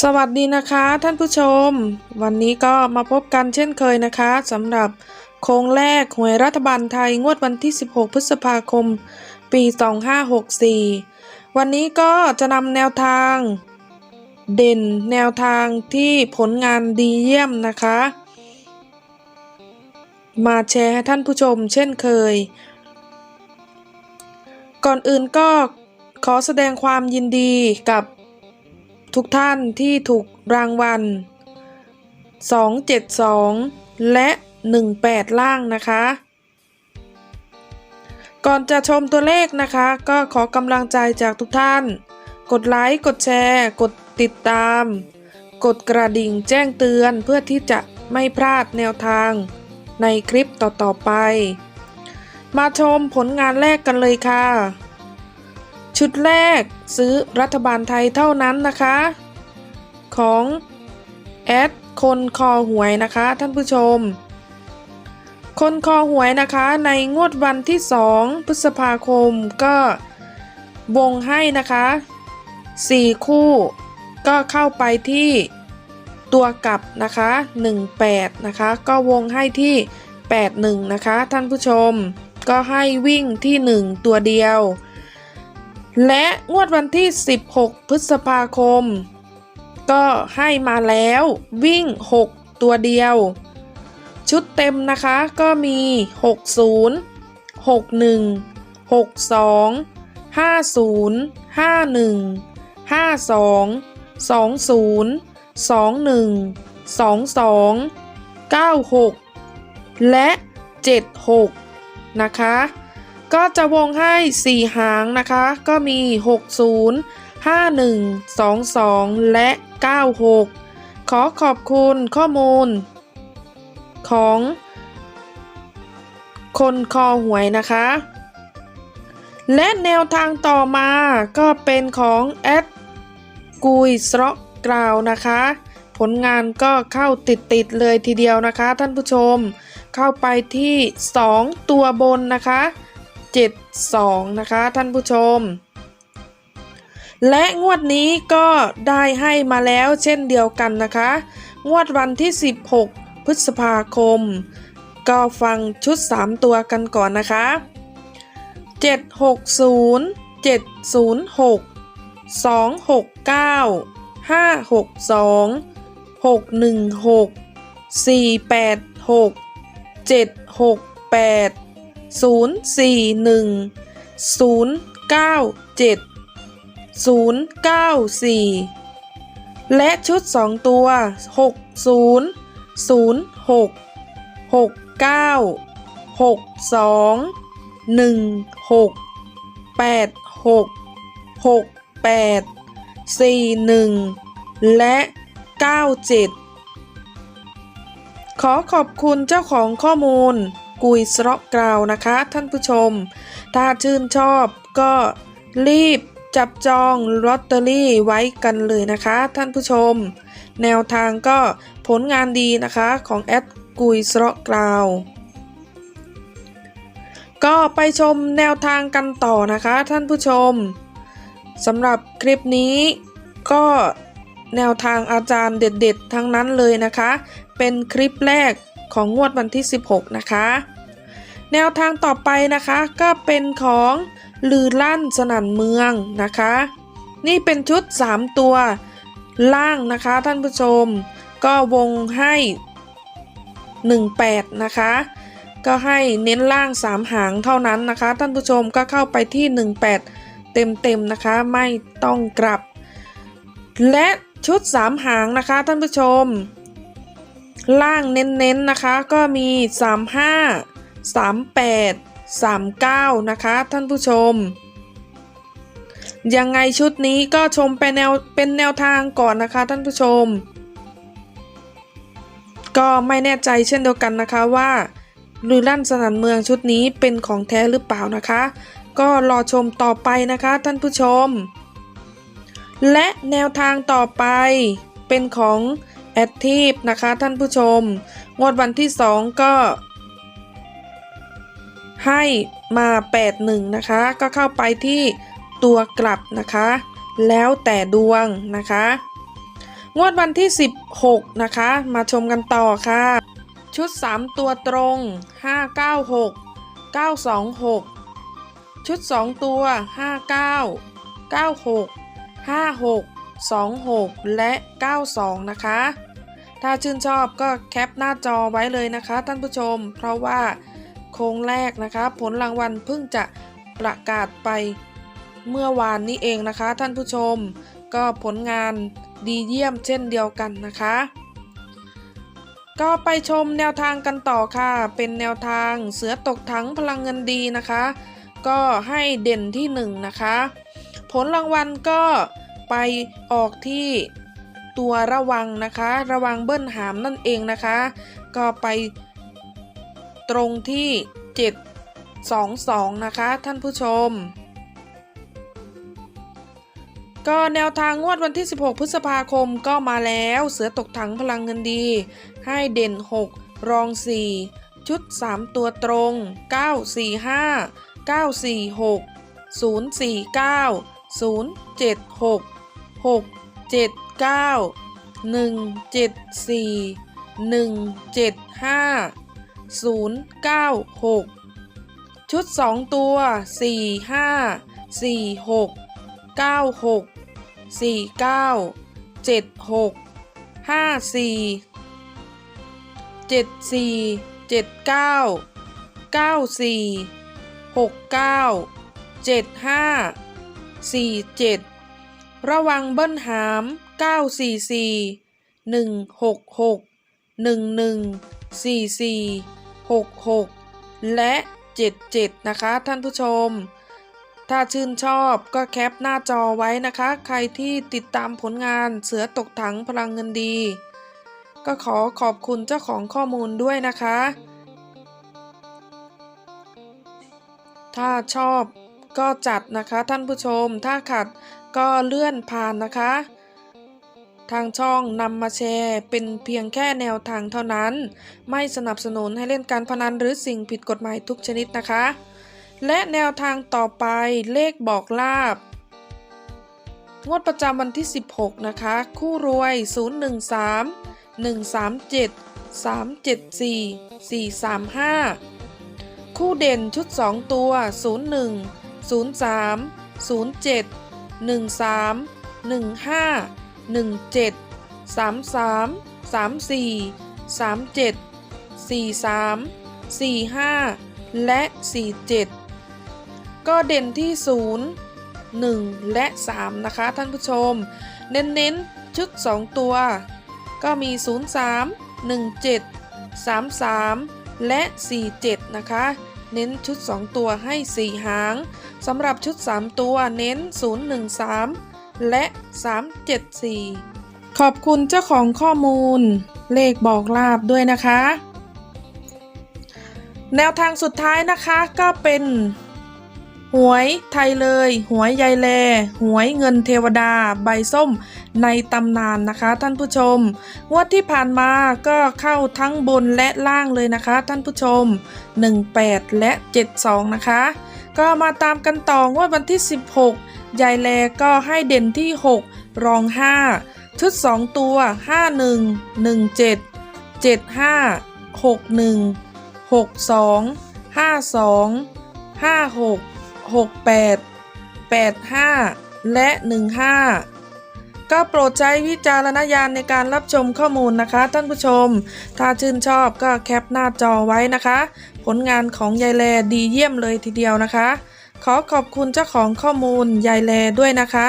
สวัสดีนะคะท่านผู้ชม วันนี้ก็มาพบกันเช่นเคยนะคะสำหรับโค้งแรกหวยรัฐบาลไทยงวดวันที่ 16 พฤษภาคม ปี 2564 วันนี้ก็จะนำแนวทาง เด่นแนวทางที่ผลงานดีเยี่ยมนะคะ มาแชร์ให้ท่านผู้ชมเช่นเคย ก่อนอื่นก็ขอแสดงความยินดีกับ ทุกท่านที่ถูกรางวัล 272 และ 18 ล่างนะคะ ก่อนจะชมตัวเลขนะคะ ก็ขอกำลังใจจากทุกท่าน กดไลค์ กดแชร์ กดติดตาม กดกระดิ่งแจ้งเตือนเพื่อที่จะไม่พลาดแนวทางในคลิปต่อๆไป มาชมผลงานแรกกันเลยค่ะ ชุดแรกซื้อรัฐบาลไทยเท่านั้นนะคะ ของแอดคนคอหวยนะคะ ท่านผู้ชม คนคอหวยนะคะในงวดวันที่ 2 พฤษภาคมก็วงให้นะคะ 4 คู่ก็เข้าไปที่ตัวกลับนะคะ 18 นะคะ ก็วงให้ที่ 81 นะคะ ท่านผู้ชม ก็ให้วิ่งที่ 1 ตัวเดียว และงวดวันที่ 16 พฤษภาคม ก็ให้มาแล้ววิ่ง 6 ตัวเดียว ชุดเต็มนะคะก็มี 60 61 62 50 51 52 20 21 22 96 และ 76 นะคะ ก็จะวงให้ 4 หางนะคะ ก็มี 60 51 22 และ 96 ขอขอบคุณข้อมูล ของ คนคอหวยนะคะ และแนวทางต่อมาก็เป็นของแอดกุยสระกราวนะคะ ผลงานก็เข้าติดๆเลยทีเดียวนะคะท่านผู้ชม เข้าไปที่ 2 ตัวบนนะคะ 72 นะคะ ท่านผู้ชม และงวดนี้ก็ได้ให้มาแล้วเช่นเดียวกันนะคะ งวดวันที่ 16 พฤษภาคม ก็ฟังชุด 3 ตัวกันก่อนนะคะ 760 706 269 562 616 486 768 041 097 094และชุด 2 ตัว 60 06 69 62 16 86 68 41 และ 97 ขอขอบคุณเจ้าของข้อมูล กุยสระกราวนะคะ ท่านผู้ชม ถ้าชื่นชอบก็รีบจับจองลอตเตอรี่ไว้กันเลยนะคะ ท่านผู้ชม แนวทางก็ผลงานดีนะคะของแอดกุยสระกราวก็ไปชมแนวทางกันต่อนะคะท่านผู้ชมสำหรับคลิปนี้ก็แนวทางอาจารย์เด็ดๆ ทั้งนั้นเลยนะคะ เป็นคลิปแรก ของงวดวันที่ 16 นะคะ แนวทางต่อไปนะคะก็เป็นของลือลั่นสนั่นเมืองนะคะ นี่เป็นชุด 3 ตัวล่างนะคะท่านผู้ชม ก็วงให้ 18 นะคะ ก็ให้เน้นล่าง 3 หางเท่านั้นนะคะ ท่านผู้ชมก็เข้าไปที่ 18 เต็มๆนะคะไม่ต้องกลับ และชุด 3 หางนะคะท่านผู้ชม ล่างเน้นๆนะคะก็มี 35 38 39 นะคะ ท่านผู้ชม ยังไงชุดนี้ก็ชมเป็นแนวเป็นแนวทางก่อนนะคะ ท่านผู้ชม ก็ไม่แน่ใจเช่นเดียวกันนะคะว่าลือลั่นสนันเมืองชุดนี้เป็นของแท้หรือเปล่านะคะ ก็รอชมต่อไปนะคะ ท่านผู้ชม และแนวทางต่อไปเป็นของ แอดทีฟนะคะท่านผู้ชม งวดวันที่ 2 ก็ ให้มา 81 นะคะ ก็เข้าไปที่ตัวกลับนะคะ แล้วแต่ดวงนะคะ งวดวันที่ 16 นะคะ มาชมกันต่อค่ะ ชุด 3 ตัวตรง 596 926 ชุด 2 ตัว 59 96 56 26 และ 92 นะคะ ถ้าชื่นชอบก็แคปหน้าจอไว้เลยนะคะ ท่านผู้ชม เพราะว่าโค้งแรกนะคะ ผลรางวัลเพิ่งจะประกาศไปเมื่อวานนี้เองนะคะ ท่านผู้ชม ก็ผลงานดีเยี่ยมเช่นเดียวกันนะคะ ก็ไปชมแนวทางกันต่อค่ะ เป็นแนวทางเสือตกถังพลังเงินดีนะคะ ก็ให้เด่นที่ 1นงนะคะ ผลรางวัลก็ ไปออกที่ตัวระวังนะคะ ระวังเบิ้ลหามนั่นเองนะคะ ก็ไปตรงที่ 722 นะคะ ท่านผู้ชม ก็แนวทางงวดวันที่ 16 พฤษภาคมก็มาแล้วเสือตกถังพลังเงินดี ให้เด่น 6 รอง 4 ชุด 3 ตัวตรง 945 946 049 076 679 174 175 096 ชุด 2 ตัว 4 5 4 6 9 6 4 9 7 6 5 4 7 4 7 9 9 4 6 9 7 5 4 7 ระวังเบิ้ลหาม 944 166 11 44 66 และ 77 นะคะ ท่านผู้ชม ถ้าชื่นชอบก็แคปหน้าจอไว้นะคะ ใครที่ติดตามผลงานเสือตกถังพลังเงินดี ก็ขอขอบคุณเจ้าของข้อมูลด้วยนะคะ ถ้าชอบก็จัดนะคะท่านผู้ชมถ้าขัด ก็เลื่อนผ่านนะคะ ทางช่องนำมาแชร์เป็นเพียงแค่แนวทางเท่านั้น ไม่สนับสนุนให้เล่นการพนันหรือสิ่งผิดกฎหมายทุกชนิดนะคะ และแนวทางต่อไปเลขบอกลาบงวดประจำวันที่ 16 นะคะ คู่รวย 013 137 374 435 คู่เด่นชุด 2 ตัว 01 03 07 13 15 17 33 34 37 43 45 และ 47 ก็เด่นที่ 0 1 และ 3 นะคะ ท่านผู้ชม เน้นๆ ชุด 2 ตัว ก็มี 03 17 33 และ 47 นะคะ เน้นชุด 2 ตัวให้ 4 หางสำหรับชุด 3 ตัวเน้น 013 และ 374 ขอบคุณเจ้าของข้อมูล เลขบอกลาบด้วยนะคะ แนวทางสุดท้ายนะคะก็เป็น หวยไทยเลย หวยยายแล หวยเงินเทวดา ใบส้มในตำนานนะคะ ท่านผู้ชม งวดที่ผ่านมาก็เข้าทั้งบนและล่างเลยนะคะ ท่านผู้ชม 18 และ 72 นะคะ ก็มาตามกันต่องวดวันที่ 16 ยายแลก็ให้เด่นที่ 6 รอง 5 ชุด 2 ตัว 51 17 75 61 62 52 56 68 85 และ 15 ก็โปรดใช้วิจารณญาณในการรับชมข้อมูลนะคะ ท่านผู้ชม ถ้าชื่นชอบก็แคปหน้าจอไว้นะคะ ผลงานของยายแลดีเยี่ยมเลยทีเดียวนะคะ ขอขอบคุณเจ้าของข้อมูลยายแลด้วยนะคะ